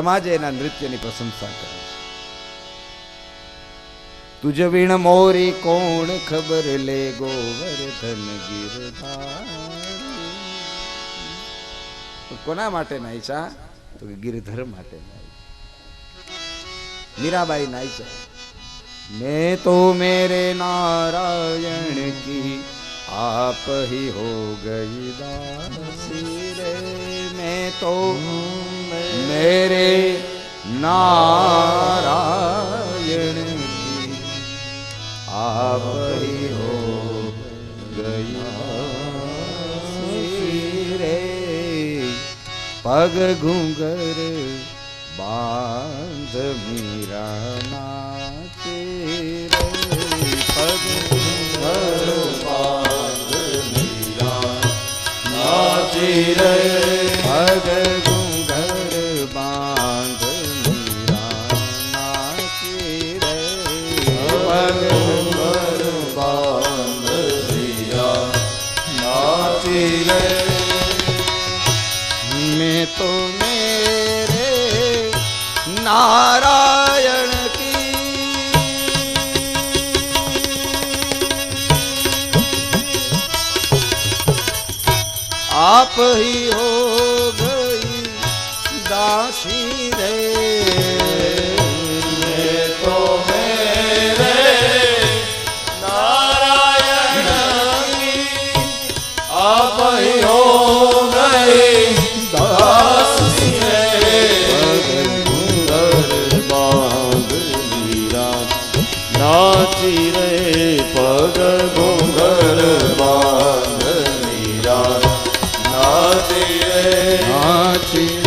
સમાજે એના નૃત્યની પ્રશંસા કરે તુજ વીણ મોરી કોણ ખબર લે ગોવર્ધન ગિરધારી તો કોના માટે નાઈચા તો કે ગિરધર માટે નાઈ મીરાબાઈ નાઈચા मैं तो मेरे नारायण की आप ही हो गई दासी रे मैं तो मेरे नारायण की आप ही हो गई दासी रे पग घूंगर बांध मीरा नाचे रे पग घूंघर बांध मीरा नाचे रे तो मेरे नारायण की। आप ही हो गई दासी रे। નાચી રે પગ ઘોંઘર બાંધ મીરા નાચી રે. નાચી